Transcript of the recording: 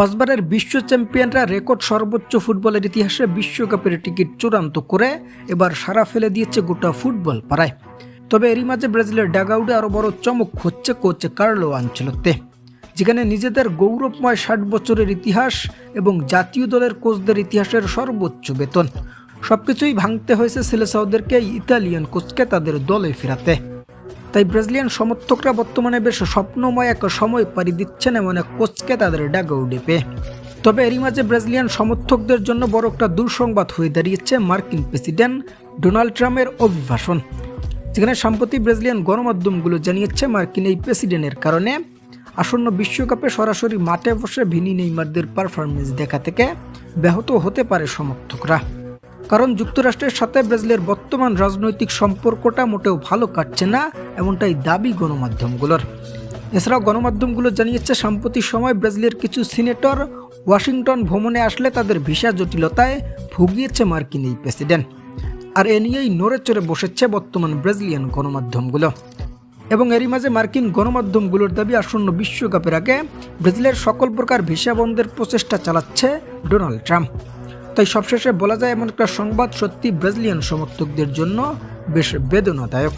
পাঁচবারের বিশ্ব চ্যাম্পিয়নরা রেকর্ড সর্বোচ্চ ফুটবলের ইতিহাসে বিশ্বকাপের টিকিট চূড়ান্ত করে এবার সারা ফেলে দিয়েছে গোটা ফুটবল পাড়ায়। তবে এরই মাঝে ব্রাজিলের ডাগাউডে আরও বড় চমক হচ্ছে কোচ কার্লো আঞ্চলতে যেখানে নিজেদের গৌরবময় ষাট বছরের ইতিহাস এবং জাতীয় দলের কোচদের ইতিহাসের সর্বোচ্চ বেতন। সবকিছুই ভাঙতে হয়েছে সিলেসাউদেরকে ইতালিয়ান কোচকে তাদের দলে ফেরাতে। তাই ব্রাজিলিয়ান সমর্থকরা বর্তমানে বেশ স্বপ্নময় এক সময় পাড়ি দিচ্ছেন এমন এক কোচকে তাদের ডাগাউডে পেয়ে তবে এরই মাঝে ব্রাজিলিয়ান সমর্থকদের জন্য বড় একটা দুঃসংবাদ হয়ে দাঁড়িয়েছে মার্কিন প্রেসিডেন্ট ডোনাল্ড ট্রাম্পের অভিভাষণ। যেখানে সম্প্রতি ব্রাজিলিয়ান গণমাধ্যমগুলো জানিয়েছে মার্কিন এই প্রেসিডেন্টের কারণে আসন্ন বিশ্বকাপে সরাসরি মাঠে বসে ভিনি নেইমারদের পারফরমেন্স দেখা থেকে ব্যাহত হতে পারে সমর্থকরা। কারণ যুক্তরাষ্ট্রের সাথে ব্রাজিলের বর্তমান রাজনৈতিক সম্পর্কটা মোটেও ভালো কাটছে না, এমনটাই দাবি গণমাধ্যমগুলোর। এছাড়াও গণমাধ্যমগুলো জানিয়েছে, সাম্প্রতিক সময় ব্রাজিলের কিছু সিনেটর ওয়াশিংটন ভ্রমণে আসলে তাদের ভিসা জটিলতায় ভুগিয়েছে মার্কিন এই প্রেসিডেন্ট। আর এ নিয়েই নড়ে চড়ে বসেছে বর্তমান ব্রাজিলিয়ান গণমাধ্যমগুলো। এবং এরই মাঝে মার্কিন গণমাধ্যমগুলোর দাবি, আসন্ন বিশ্বকাপের আগে ব্রাজিলের সকল প্রকার ভিসা বন্ধের প্রচেষ্টা চালাচ্ছে ডোনাল্ড ট্রাম্প। তাই সবশেষে বলা যায় এমন একটা সংবাদ সত্যি ব্রাজিলিয়ান সমর্থকদের জন্য বেশ বেদনাদায়ক।